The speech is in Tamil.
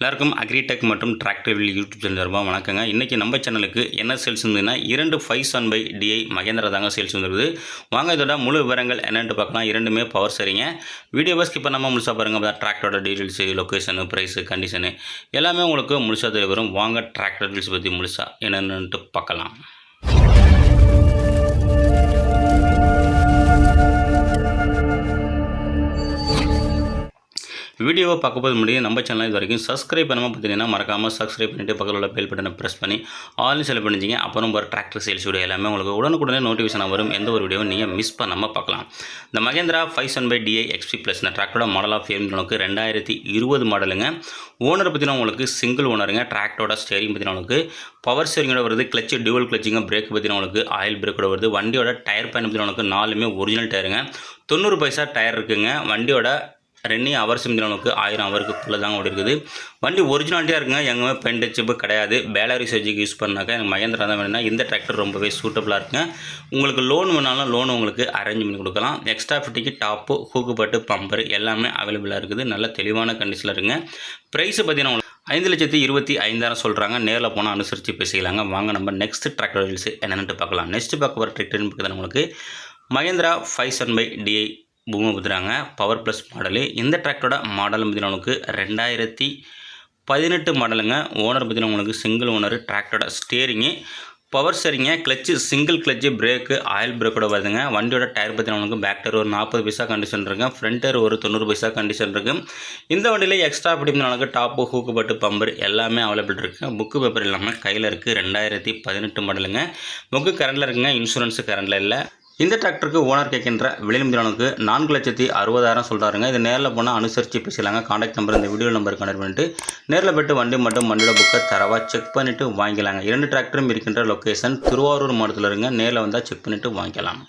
எல்லாருக்கும் அக்ரிடெக் மற்றும் டிராக்டர்வில் யூடியூப் சேனல் சார்பாக வணக்கங்க. இன்றைக்கி நம்ம சேனலுக்கு என்ன சேல்ஸ் இருந்ததுன்னா இரண்டு five seven five DI Mahindra தாங்க சேல்ஸ் வந்துருக்குது. வாங்க இதோட முழு விவரங்கள் என்னென்னு பார்க்கலாம். இரண்டுமே பவர் சரிங்க வீடியோவை ஸ்கிப் பண்ணாமல் முழுசாக பாருங்கள் அப்போ டிராக்டரோட டீட்டெயில்ஸு லொக்கேஷனு ப்ரைஸு கண்டிஷனு எல்லாமே உங்களுக்கு முழுசாக தெரிய வரும். வாங்க டிராக்டர் டீல்ஸ் பற்றி முழுசாக என்னென்னுட்டு பார்க்கலாம். வீடியோவை பார்க்கும்போது முடியும் நம்ம சேனல் இது வரைக்கும் சப்ஸ்கிரைப் பண்ணாமல் பார்த்தீங்கன்னா மறக்காமல் சப்ஸ்கிரைப் பண்ணிட்டு பக்கத்தில் உள்ள பெல் பட்டனை ப்ரெஸ் பண்ணி ஆல்னு செலவு பண்ணிச்சிங்க அப்புறம் ஒரு டிராக்டர் சேல்ஸ் வீடியோ எல்லாமே உங்களுக்கு உடனுக்குடனே நோட்டிஃபிகேஷன் வரும். எந்த ஒரு வீடியோவும் நீங்கள் மிஸ் பண்ணாமல் பார்க்கலாம். இந்த Mahindra five seven five DI XP plus இந்த டிராக்டரோட மாடல் ஆஃப் உங்களுக்கு ரெண்டாயிரத்தி இருபது மாடலுங்க ஓனர் பற்றினா உங்களுக்கு சிங்கிள் ஓனருங்க டிராக்டரோட ஸ்டேரிங் பற்றின உங்களுக்கு பவர் ஸ்டேரிங்கோட வருது கிளச்சு டியூவல் கிளச்சிங்க பிரேக் பற்றினா உங்களுக்கு ஆயில் பிரேக்கோட வருது வண்டியோட டயர் பயன் பற்றினா உங்களுக்கு நாலுமே ஒரிஜினல் டயருங்க தொண்ணூறு பைசா டயர் இருக்குங்க வண்டியோட ரெண்டு அவர் அளவுக்கு ஆயிரம் ஹவருக்குள்ளே தாங்க ஓடி இருக்குது வண்டி ஒரிஜினாலிட்டியாக இருக்குங்க. எங்கேயுமே பென் சிப்பு கிடையாது. பேலரி சர்ஜிக்கு யூஸ் பண்ணாக்கா எனக்கு மகேந்திரா தான் வேணும்னா இந்த டிராக்டர் ரொம்பவே சூட்டபுளாக இருக்குங்க. உங்களுக்கு லோன் வேணாலும் லோன் உங்களுக்கு அரேஞ்ச் பண்ணி கொடுக்கலாம். எக்ஸ்ட்ரா ஃபிட்டிக்கு டாப்பு ஹூக்குப்பட்டு பம்பர் எல்லாமே அவைலபிளாக இருக்குது. நல்ல தெளிவான கண்டிஷனில் இருக்குங்க. ப்ரைஸை பார்த்தீங்கன்னா உங்களுக்கு ஐந்து லட்சத்தி இருபத்தி ஐந்தாயிரம் சொல்கிறாங்க நேரில் போனால் அனுசரித்து பேசிக்கலாங்க. வாங்க நம்ம நெக்ஸ்ட் டிராக்டர் என்னென்னு பார்க்கலாம். நெக்ஸ்ட் பார்க்க போகிற டிராக்டர்னு பார்த்தீங்கன்னா உங்களுக்கு Mahindra five seven five DI பூமபுத்திராங்க power plus model. இந்த டிராக்டரோட மாடல் பார்த்தீங்கன்னா உங்களுக்கு ரெண்டாயிரத்தி பதினெட்டு மாடலுங்க ஓனர் பார்த்தீங்கன்னா உங்களுக்கு சிங்கிள் ஓனர் டிராக்டரோட ஸ்டேரிங்கு பவர் சரிங்க clutch single clutch brake oil பிரேக்கோட வருதுங்க. வண்டியோட டயர் பார்த்தீங்கன்னா உங்களுக்கு பேக் டயர் ஒரு நாற்பது பைசா கண்டிஷன் இருக்குது ஃப்ரண்ட் டயர் ஒரு தொண்ணூறு பைசா கண்டிஷன் இருக்குது இந்த வண்டியில் எக்ஸ்ட்ரா பிடிப்பினாலுக்கு டாப்பு ஹூக்கு பட்டு பம்பர் எல்லாமே அவைலபிள் இருக்குது புக்கு பேப்பர் இல்லாமல் கையில் இருக்குது ரெண்டாயிரத்தி பதினெட்டு மாடலுங்க புக்கு கரண்டில் இருக்குங்க. இன்சூரன்ஸு கரண்டில் இல்லை. இந்த டிராக்டருக்கு ஓனர் கேட்கின்ற விலைநிமிடனுக்கு நான்கு லட்சத்தி அறுபதாயிரம் சொல்கிறாருங்க இது நேரில் போனால் அனுசரித்து பேசலாங்க காண்டாக்ட் நம்பர் இந்த வீடியோ நம்பர் கனெக்ட் பண்ணிட்டு நேரில் போய்ட்டு வண்டி மட்டும் வண்டியோட புக்கை தரவாக செக் பண்ணிவிட்டு வாங்கிக்கலாங்க. இரண்டு டிராக்டரும் இருக்கின்ற லொக்கேஷன் திருவாரூர் மாவட்டத்தில் இருங்க. நேரில் வந்தால் செக் பண்ணிவிட்டு வாங்கிக்கலாம்.